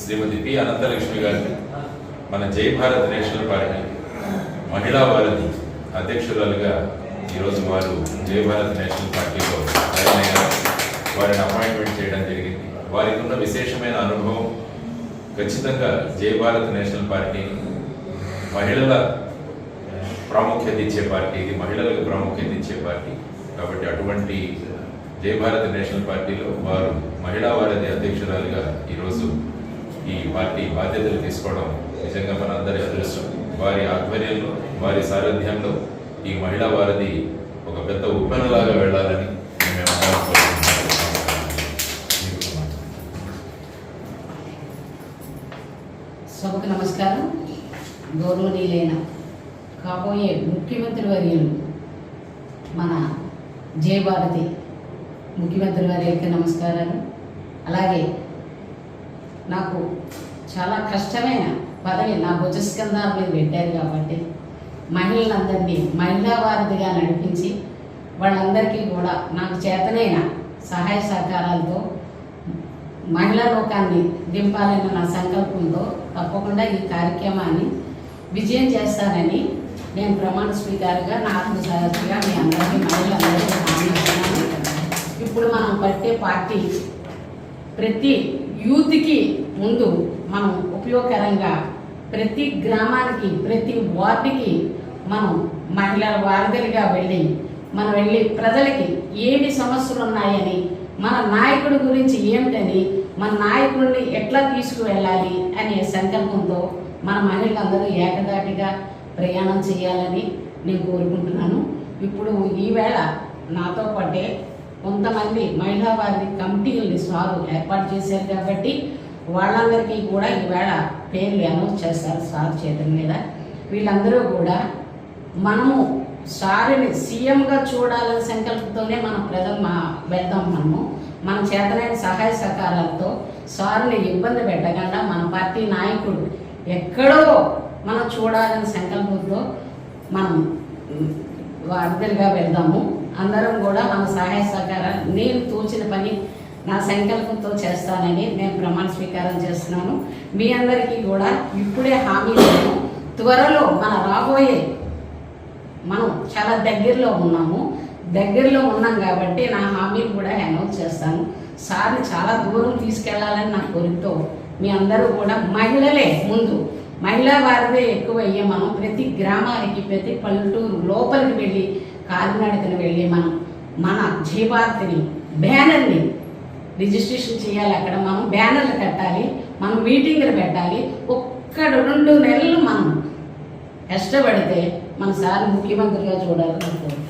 శ్రీమతి P Ananthalakshmi గారిని మన జై భారత్ నేషనల్ పార్టీ మహిళా వారిని అధ్యక్షురాలుగా ఈరోజు వారు జై భారత్ నేషనల్ పార్టీలో వారిని అపాయింట్మెంట్ చేయడం జరిగింది. వారికి ఉన్న విశేషమైన అనుభవం ఖచ్చితంగా జై భారత్ నేషనల్ పార్టీని మహిళల ప్రాముఖ్యత ఇచ్చే పార్టీ ఇది మహిళలకు ప్రాముఖ్యత ఇచ్చే పార్టీ. కాబట్టి అటువంటి జై భారత్ నేషనల్ పార్టీలో వారు మహిళా వారధి అధ్యక్షురాలుగా ఈరోజు ఈ పార్టీ బాధ్యతలు తీసుకోవడం నిజంగా మనందరి అదృష్టం. వారి ఆధ్వర్యంలో వారి సారథ్యంలో ఈ మహిళా వారధి ఒక పెద్ద ఉప్పెనలాగా వెళ్ళాలని మేమందరం సభకు నమస్కారం. గౌరవనీయులైన కాబోయే ముఖ్యమంత్రి వర్యులు మన జయభారతి ముఖ్యమంత్రి వారికి నమస్కారాలు. అలాగే నాకు చాలా కష్టమైన పదవి నా భుజస్కంధాల మీద పెట్టారు కాబట్టి మహిళలందరినీ మహిళా వారధిగా నడిపించి వాళ్ళందరికీ కూడా నాకు చేతనైన సహాయ సహకారాలతో మహిళా లోకాన్ని దింపాలన్న నా సంకల్పంతో తప్పకుండా ఈ కార్యక్రమాన్ని విజయం చేస్తానని నేను ప్రమాణ స్వీకారుగా నా ఆత్మసాక్షిగా మీ అందరికీ మహిళలందరికీ ఇప్పుడు మనం పట్టే పార్టీ ప్రతి యూత్కి ముందు మనం ఉపయోగకరంగా ప్రతి గ్రామానికి ప్రతి వార్డుకి మనం మహిళల వారధిగా వెళ్ళి మనం వెళ్ళి ప్రజలకి ఏమి సమస్యలు ఉన్నాయని మన నాయకుడి గురించి ఏమిటని మన నాయకుడిని ఎట్లా తీసుకువెళ్ళాలి అనే సంకల్పంతో మన మహిళలందరూ ఏకదాటిగా ప్రయాణం చేయాలని నేను కోరుకుంటున్నాను. ఇప్పుడు ఈవేళ నాతో పాటే కొంతమంది మహిళా వారి కమిటీలని సారు ఏర్పాటు చేశారు కాబట్టి వాళ్ళందరికీ కూడా ఈవేళ పేర్లు అనౌన్స్ చేస్తారు సార్ చేతుల మీద. వీళ్ళందరూ కూడా మనము సారిని సీఎంగా చూడాలనే సంకల్పంతోనే మనం ప్రజలు మా వెళ్దాం మనము. మన చేతనైన సహాయ సహకారాలతో సారుని ఇబ్బంది పెట్టకుండా మన పార్టీ నాయకుడు ఎక్కడో మనం చూడాలనే సంకల్పంతో మనం వార్తలుగా వెళ్దాము. అందరం కూడా మన సహాయ సహకారాలు నేను తోచిన పని నా సంకల్పంతో చేస్తానని నేను ప్రమాణ స్వీకారం చేస్తున్నాను. మీ అందరికీ కూడా ఇప్పుడే హామీ ఇస్తాను. త్వరలో మన రాబోయే మనం చాలా దగ్గరలో ఉన్నాము. దగ్గరలో ఉన్నాం కాబట్టి నా హామీని కూడా అనౌన్స్ చేస్తాను. సార్ని చాలా దూరం తీసుకెళ్ళాలని నా కోరికతో మీ అందరూ కూడా మహిళలే ముందు మహిళా వారిదే ఎక్కువ అయ్యే మనం ప్రతి గ్రామానికి ప్రతి పల్లెటూరు లోపలికి వెళ్ళి కాలినడకన వెళ్ళి మనం మన జీవార్తిని బ్యానర్ని రిజిస్ట్రేషన్ చేయాలి. అక్కడ మనం బ్యానర్లు కట్టాలి మనం మీటింగ్లు పెట్టాలి. ఒక్క రెండు నెలలు మనం కష్టపడితే మన సార్ ముఖ్యమంత్రిగా చూడాలని కోరుకుంటున్నాను